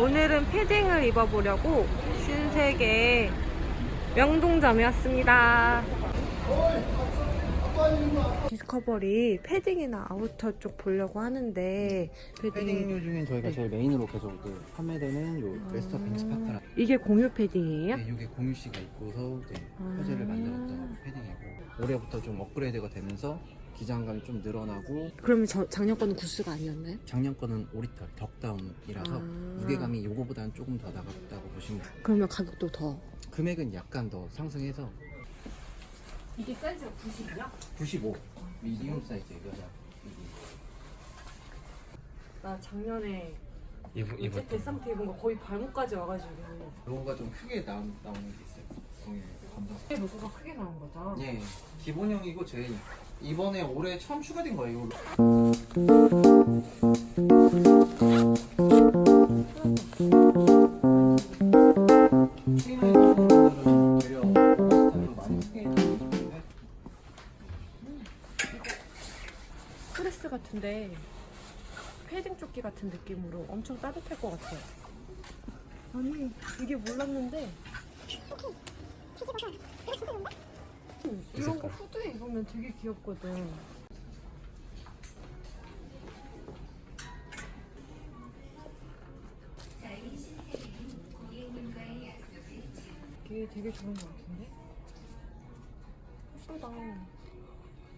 오늘은 패딩을 입어보려고 신세계 명동점에 왔습니다. 디스커버리 패딩이나 아우터 쪽 보려고 하는데 패딩류 중엔 저희가 네. 제일 메인으로 계속 이제 판매되는 요 웨스터 벤츠 파카라 이게 공유 패딩이에요? 네, 이게 공유 씨가 입고서 이제 아. 화제를 만들었던 패딩이고 올해부터 좀 업그레이드가 되면서 기장감이 좀 늘어나고 그러면 저 작년 거는 구스가 아니었나요? 작년 거는 오리털 덕다운이라서 아. 무게감이 요거보다는 조금 더 나갔다고 보시면 돼요. 그러면 가격도 더. 금액은 약간 더 상승해서 이게 사이즈가 90이야? 95 미디움 사이즈 여자 나 작년에 입은 거 거의 발목까지 와가지고 로고가 좀 크게 나, 나오는 게 있어요. 동일 감정. 이게 로고가 크게 나온 거죠? 예, 기본형이고 저희 이번에 올해 처음 추가된 거예요. 프레스 같은데 패딩 조끼 같은 느낌으로 엄청 따뜻할 것 같아요. 아니 이게 몰랐는데 음, 이런 거 후드에 입으면 되게 귀엽거든. 이게 되게 좋은 것 같은데? 예쁘다.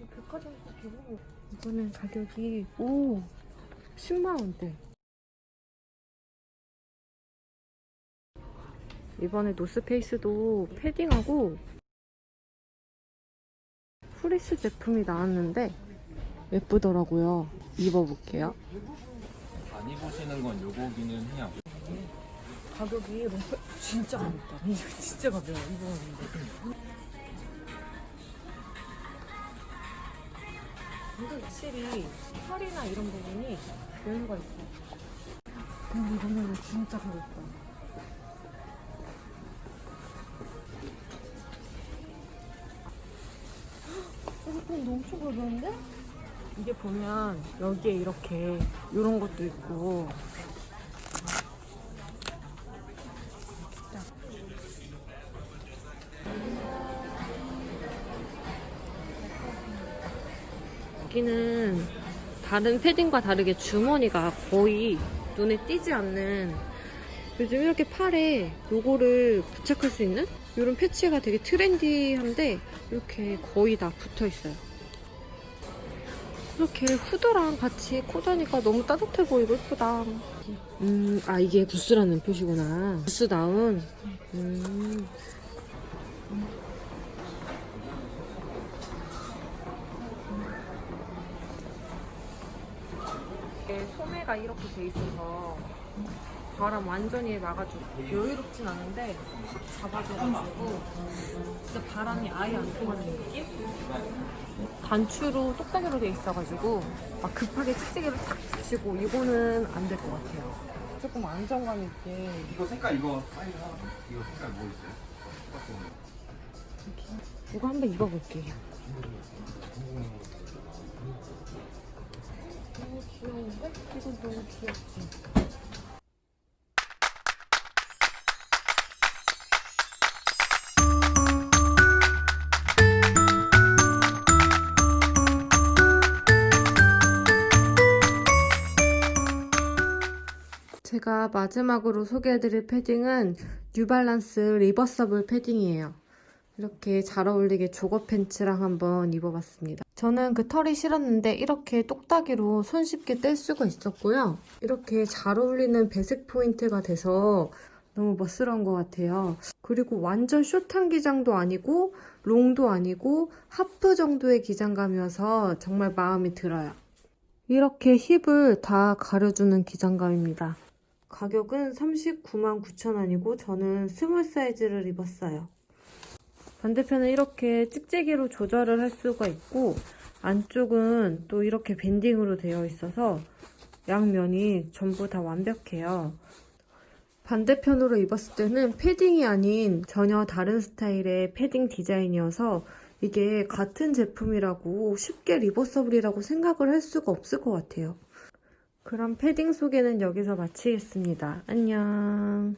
이 백화점에서 개봉 이거는 가격이 오 10만 원대. 이번에 노스페이스도 패딩하고 프리스 제품이 나왔는데 예쁘더라고요. 입어볼게요. 안 입으시는 건 요거기는 해요. 가격이 너무 진짜 가볍다. 이거 진짜 가벼워. 입어봤는데. 근데 확실히 팔이나 이런 부분이 여유가 있어. 근데 이거는 진짜 가볍다. 근데 엄청 가벼운데? 이게 보면 여기에 이렇게 이런 것도 있고 여기는 다른 패딩과 다르게 주머니가 거의 눈에 띄지 않는 요즘 이렇게 팔에 요거를 부착할 수 있는 이런 패치가 되게 트렌디한데 이렇게 거의 다 붙어 있어요. 이렇게 후드랑 같이 코다니까 너무 따뜻해 보이고 예쁘다. 음, 아 이게 구스라는 표시구나. 구스다운. 음. 소매가 이렇게 돼 있어서 바람 완전히 막아주고 여유롭진 않은데 확 잡아줘가지고 진짜 바람이 아예 안 통하는 느낌? 단추로 똑딱이로 돼 있어가지고 막 급하게 찍찍이를 탁 붙이고 이거는 안 될 것 같아요. 조금 안정감 있게 이거 색깔 이거 사이즈 하나. 이거 색깔 뭐 있어요? 이거 한번 입어볼게요. 너무 귀여운데? 이건 너무 귀엽지? 제가 마지막으로 소개해드릴 패딩은 뉴발란스 리버서블 패딩이에요. 이렇게 잘 어울리게 조거 팬츠랑 한번 입어봤습니다. 저는 그 털이 싫었는데 이렇게 똑딱이로 손쉽게 뗄 수가 있었고요. 이렇게 잘 어울리는 배색 포인트가 돼서 너무 멋스러운 것 같아요. 그리고 완전 숏한 기장도 아니고 롱도 아니고 하프 정도의 기장감이어서 정말 마음에 들어요. 이렇게 힙을 다 가려주는 기장감입니다. 가격은 39만 9천 원이고 저는 스몰 사이즈를 입었어요. 반대편은 이렇게 찍찍이로 조절을 할 수가 있고 안쪽은 또 이렇게 밴딩으로 되어 있어서 양면이 전부 다 완벽해요. 반대편으로 입었을 때는 패딩이 아닌 전혀 다른 스타일의 패딩 디자인이어서 이게 같은 제품이라고 쉽게 리버서블이라고 생각을 할 수가 없을 것 같아요. 그럼 패딩 소개는 여기서 마치겠습니다. 안녕.